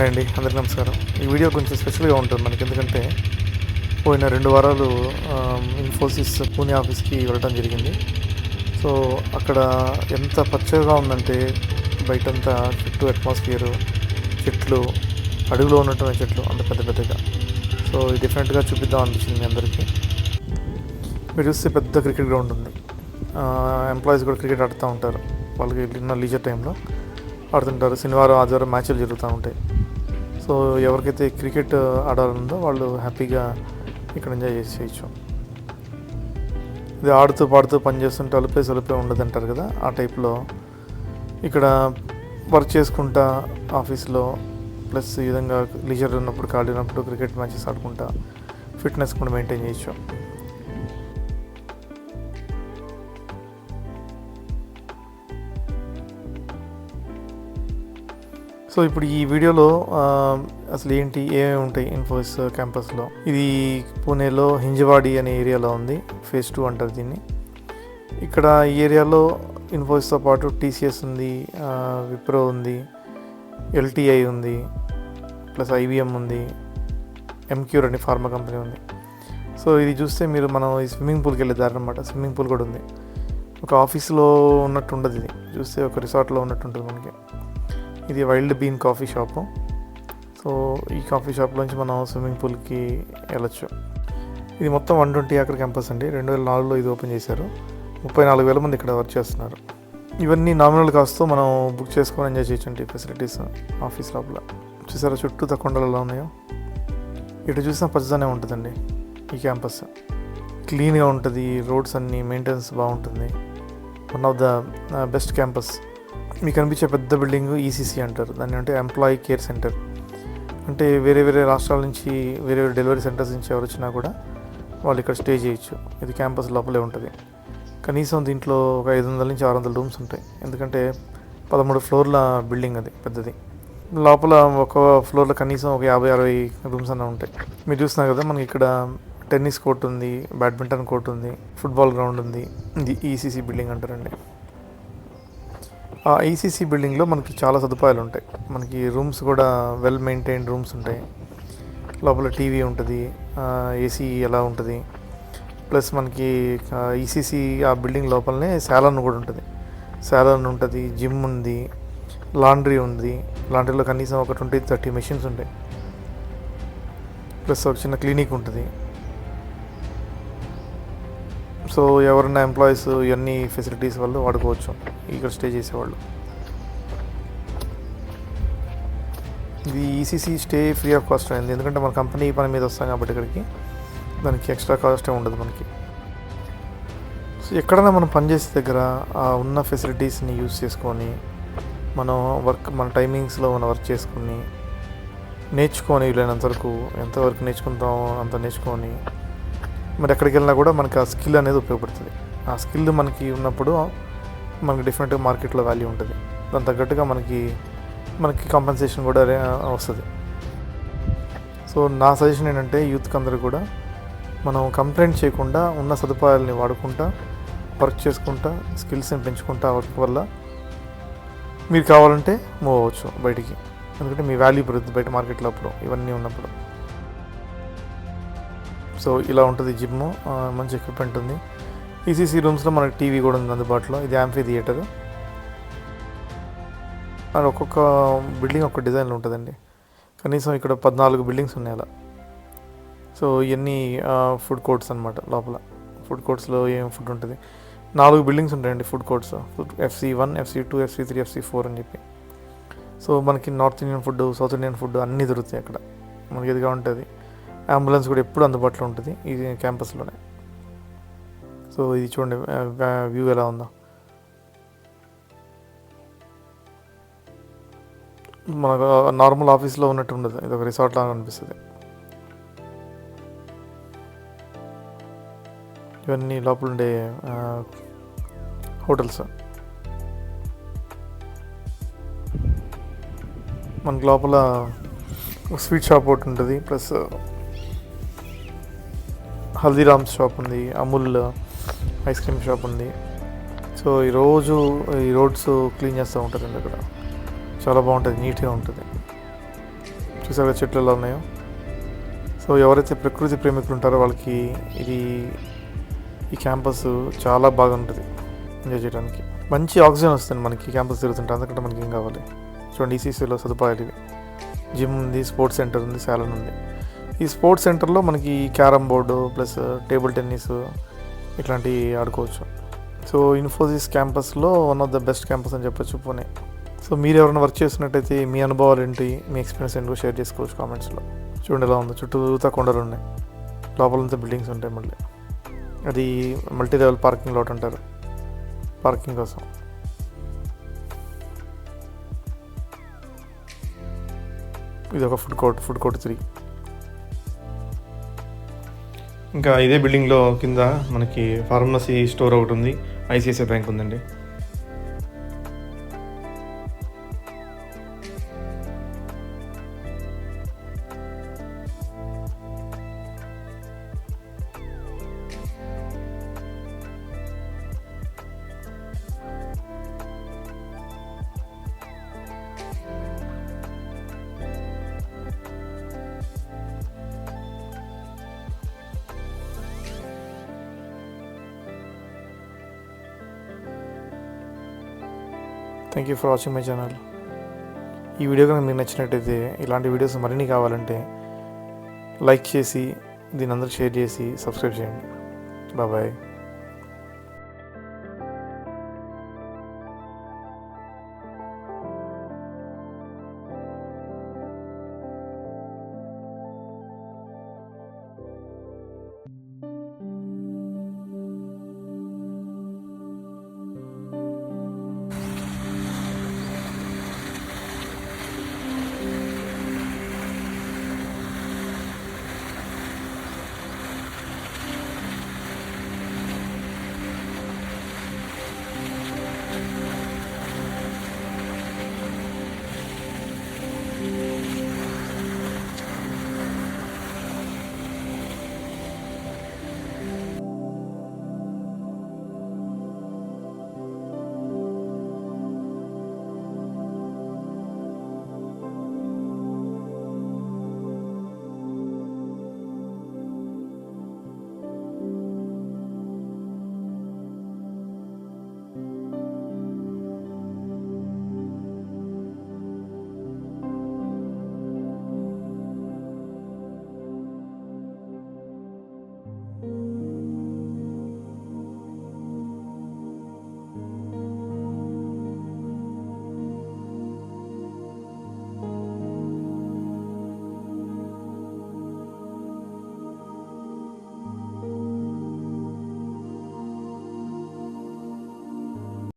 Hi అండి అందరికీ నమస్కారం. ఈ వీడియో కొంచెం స్పెషల్గా ఉంటుంది మనకి ఎందుకంటే పోయిన రెండు వారాలు ఇన్ఫోసిస్ పూణే ఆఫీస్కి వెళ్ళడం జరిగింది. సో అక్కడ ఎంత పచ్చగా ఉందంటే బయటంతా చుట్టూ అట్మాస్ఫియరు చెట్లు అడుగులో ఉన్నటువంటి చెట్లు అంత పెద్ద పెద్దగా. సో ఇది డిఫరెంట్గా చూపిద్దాం అనిపించింది మీ అందరికీ. మీరు చూస్తే పెద్ద క్రికెట్ గ్రౌండ్ ఉంది. ఎంప్లాయీస్ కూడా క్రికెట్ ఆడుతూ ఉంటారు. వాళ్ళకి ఉన్న లీజర్ టైంలో ఆడుతుంటారు. శనివారం ఆదివారం మ్యాచ్లు జరుగుతూ ఉంటాయి. సో ఎవరికైతే క్రికెట్ ఆడాలనుందో వాళ్ళు హ్యాపీగా ఇక్కడ ఎంజాయ్ చేసి చేయొచ్చు ఇది ఆడుతూ పాడుతూ పని చేస్తుంటే అలిపే సలిపే ఉండదు అంటారు కదా ఆ టైప్లో. ఇక్కడ వర్క్ చేసుకుంటా ఆఫీస్లో ప్లస్ ఈ విధంగా లీజర్ ఉన్నప్పుడు ఖాళీ ఉన్నప్పుడు క్రికెట్ మ్యాచెస్ ఆడుకుంటా. ఫిట్నెస్ కూడా మెయింటైన్ చేయొచ్చు. సో ఇప్పుడు ఈ వీడియోలో అసలు ఏంటి ఏమేమి ఉంటాయి ఇన్ఫోసిస్ క్యాంపస్లో ఇది పూణేలో హింజవాడి అనే ఏరియాలో ఉంది ఫేజ్ టూ అంటారు దీన్ని. ఇక్కడ ఈ ఏరియాలో ఇన్ఫోసిస్తో పాటు టీసీఎస్ ఉంది విప్రో ఉంది ఎల్టీఐ ఉంది ప్లస్ ఐబిఎం ఉంది ఎంక్యూర్ అని ఫార్మా కంపెనీ ఉంది. సో ఇది చూస్తే మీరు మనం ఈ స్విమ్మింగ్ పూల్కి వెళ్ళే దారి అనమాట స్విమ్మింగ్ పూల్ కూడా ఉంది. ఒక ఆఫీస్లో ఉన్నట్టు ఉండదు ఇది చూస్తే ఒక రిసార్ట్లో ఉన్నట్టు ఉంటుంది మనకి. ఇది wild bean coffee shop. So ఈ కాఫీ షాప్లోంచి మనం స్విమ్మింగ్ పూల్కి వెళ్ళొచ్చు. ఇది మొత్తం వన్ ట్వంటీ ఏకర్ క్యాంపస్ అండి. రెండు వేల నాలుగులో ఇది ఓపెన్ చేశారు. ముప్పై నాలుగు వేల మంది ఇక్కడ వర్క్ చేస్తున్నారు. ఇవన్నీ నామినల్ కాస్ట్తో మనం బుక్ చేసుకొని ఎంజాయ్ చేయొచ్చండి ఫెసిలిటీస్ ఆఫీస్ లోపల. చూసారా చుట్టూ తక్కువ ఎలా ఉన్నాయో? ఇటు చూసినా పచ్చదనే ఉంటుందండి ఈ క్యాంపస్. క్లీన్గా ఉంటుంది రోడ్స్ అన్నీ మెయింటెనెన్స్ బాగుంటుంది. One of the best campus మీకు కనిపించే పెద్ద బిల్డింగ్ ఈసీసీ అంటారు. దాన్ని అంటే ఎంప్లాయీ కేర్ సెంటర్ అంటే వేరే వేరే రాష్ట్రాల నుంచి వేరే వేరే డెలివరీ సెంటర్స్ నుంచి ఎవరు వచ్చినా కూడా వాళ్ళు ఇక్కడ స్టే చేయొచ్చు. ఇది క్యాంపస్ లోపలే ఉంటుంది. కనీసం దీంట్లో ఒక ఐదు వందల నుంచి ఆరు వందల రూమ్స్ ఉంటాయి. ఎందుకంటే పదమూడు ఫ్లోర్ల బిల్డింగ్ అది పెద్దది. లోపల ఒక ఫ్లోర్లో కనీసం ఒక యాభై అరవై రూమ్స్ అన్న ఉంటాయి. మీరు చూస్తున్నారు కదా మనకి ఇక్కడ టెన్నిస్ కోర్ట్ ఉంది బ్యాడ్మింటన్ కోర్ట్ ఉంది ఫుట్బాల్ గ్రౌండ్ ఉంది. ఇది ఈసీసీ బిల్డింగ్ అంటారండి. ఆ ఈసీసీ బిల్డింగ్లో మనకి చాలా సదుపాయాలు ఉంటాయి. మనకి రూమ్స్ కూడా వెల్ మెయింటైన్డ్ రూమ్స్ ఉంటాయి. లోపల టీవీ ఉంటుంది ఏసీ ఎలా ఉంటుంది. ప్లస్ మనకి ఈసీసీ ఆ బిల్డింగ్ లోపలనే శాలన్ కూడా ఉంటుంది. శాలన్ ఉంటుంది జిమ్ ఉంది లాండ్రీ ఉంది. లాండ్రీలో కనీసం ఒక ట్వంటీ థర్టీ మెషిన్స్ ఉంటాయి. ప్లస్ ఒక చిన్న క్లినిక్ ఉంటుంది. సో ఎవరైనా ఎంప్లాయీస్ ఇవన్నీ ఫెసిలిటీస్ వాళ్ళు వాడుకోవచ్చు. ఇక్కడ స్టే చేసేవాళ్ళు. ఇది ECC stay free of cost అయింది. ఎందుకంటే మన కంపెనీ పని మీద వస్తాం కాబట్టి ఇక్కడికి. దానికి ఎక్స్ట్రా కాస్ట్ ఉండదు మనకి. సో ఎక్కడైనా మనం పనిచేసే దగ్గర ఆ ఉన్న ఫెసిలిటీస్ని యూజ్ చేసుకొని మనం వర్క్ మన టైమింగ్స్లో మనం వర్క్ చేసుకొని నేర్చుకొని వీలైనంత వరకు ఎంతవరకు నేర్చుకుంటామో అంత నేర్చుకొని మరి ఎక్కడికి వెళ్ళినా కూడా మనకి ఆ స్కిల్ అనేది ఉపయోగపడుతుంది. ఆ స్కిల్ మనకి ఉన్నప్పుడు మనకి డెఫినెట్గా మార్కెట్లో వాల్యూ ఉంటుంది. దాని తగ్గట్టుగా మనకి మనకి కాంపెన్సేషన్ కూడా వస్తుంది. సో నా సజెషన్ ఏంటంటే యూత్కి అందరూ కూడా మనం కంప్లైంట్ చేయకుండా ఉన్న సదుపాయాలని వాడుకుంటా వర్క్ చేసుకుంటా స్కిల్స్ని పెంచుకుంటా వర్క్ వల్ల మీరు కావాలంటే మూవ్ అవ్వచ్చు బయటికి. ఎందుకంటే మీ వాల్యూ పెరుగుతుంది బయట మార్కెట్లో అప్పుడు ఇవన్నీ ఉన్నప్పుడు. సో ఇలా ఉంటుంది జిమ్ మంచి ఎక్విప్మెంట్ ఉంది. ఈసీసీ రూమ్స్లో మనకి టీవీ కూడా ఉంది అందుబాటులో. ఇది యాంఫీ థియేటర్ అండ్ ఒక్కొక్క బిల్డింగ్ ఒక్క డిజైన్లో ఉంటుందండి. కనీసం ఇక్కడ పద్నాలుగు బిల్డింగ్స్ ఉన్నాయి అలా. సో ఇవన్నీ ఫుడ్ కోర్ట్స్ అనమాట లోపల. ఫుడ్ కోర్ట్స్లో ఏం ఫుడ్ ఉంటుంది? నాలుగు బిల్డింగ్స్ ఉంటాయండి food courts food FC one FC two FC three FC four అని చెప్పి. సో మనకి north Indian food south Indian food అన్నీ దొరుకుతాయి అక్కడ. మనకి ఇదిగా ఉంటుంది అంబులెన్స్ కూడా ఎప్పుడు అందుబాటులో ఉంటుంది ఇది క్యాంపస్లోనే. సో ఇది చూడండి వ్యూ ఎలా ఉందో. మనకు నార్మల్ ఆఫీస్లో ఉన్నట్టు ఉండదు. ఇది ఒక రిసార్ట్ లాగా అనిపిస్తుంది. ఇవన్నీ లోపల ఉండే హోటల్స్. మనకు లోపల స్వీట్ షాప్ ఒకటి ఉంటుంది. ప్లస్ హల్దీరామ్స్ షాప్ ఉంది అమూల్ ఐస్ క్రీమ్ షాప్ ఉంది. సో ఈరోజు ఈ రోడ్స్ క్లీన్ చేస్తూ ఉంటారండి అక్కడ చాలా బాగుంటుంది నీట్గా ఉంటుంది. చూసారా చెట్లు ఎలా ఉన్నాయో? సో ఎవరైతే ప్రకృతి ప్రేమికులు ఉంటారో వాళ్ళకి ఇది ఈ క్యాంపస్ చాలా బాగుంటుంది ఎంజాయ్ చేయడానికి. మంచి ఆక్సిజన్ వస్తుంది మనకి క్యాంపస్ తిరుగుతుంటే అందుకంటే మనకి ఏం కావాలి. చూడండి ఈసీసీలో సదుపాయాలు ఇవి. జిమ్ ఉంది స్పోర్ట్స్ సెంటర్ ఉంది సాలన్ ఉంది. ఈ స్పోర్ట్స్ సెంటర్లో మనకి carrom board plus table tennis ఇట్లాంటివి ఆడుకోవచ్చు. సో ఇన్ఫోసిస్ క్యాంపస్లో one of the best campus అని చెప్పొచ్చు పూణే. సో మీరు ఎవరైనా వర్క్ చేస్తున్నట్టయితే మీ అనుభవాలు ఏంటి? మీ ఎక్స్పీరియన్స్ ఏంటో? షేర్ చేసుకోవచ్చు కామెంట్స్లో. చూడండి ఎలా ఉందో. చుట్టూతా కొండలు ఉన్నాయి. లోపలంతా బిల్డింగ్స్ ఉంటాయి మళ్ళీ. అది మల్టీ లెవెల్ పార్కింగ్ లాట్ అంటారు. పార్కింగ్ కోసం. ఇది ఒక food court food court three ఇంకా ఇదే బిల్డింగ్లో కింద మనకి ఫార్మసీ స్టోర్ ఒకటి ఉంది ఐసిఐసిఐ బ్యాంక్ ఉందండి. Thank you for watching my channel ఈ వీడియో కనుక మీకు నచ్చినట్టయితే ఇలాంటి వీడియోస్ మరిన్ని కావాలంటే లైక్ చేసి దీని అందరికి షేర్ చేసి సబ్స్క్రైబ్ చేయండి. బాయ్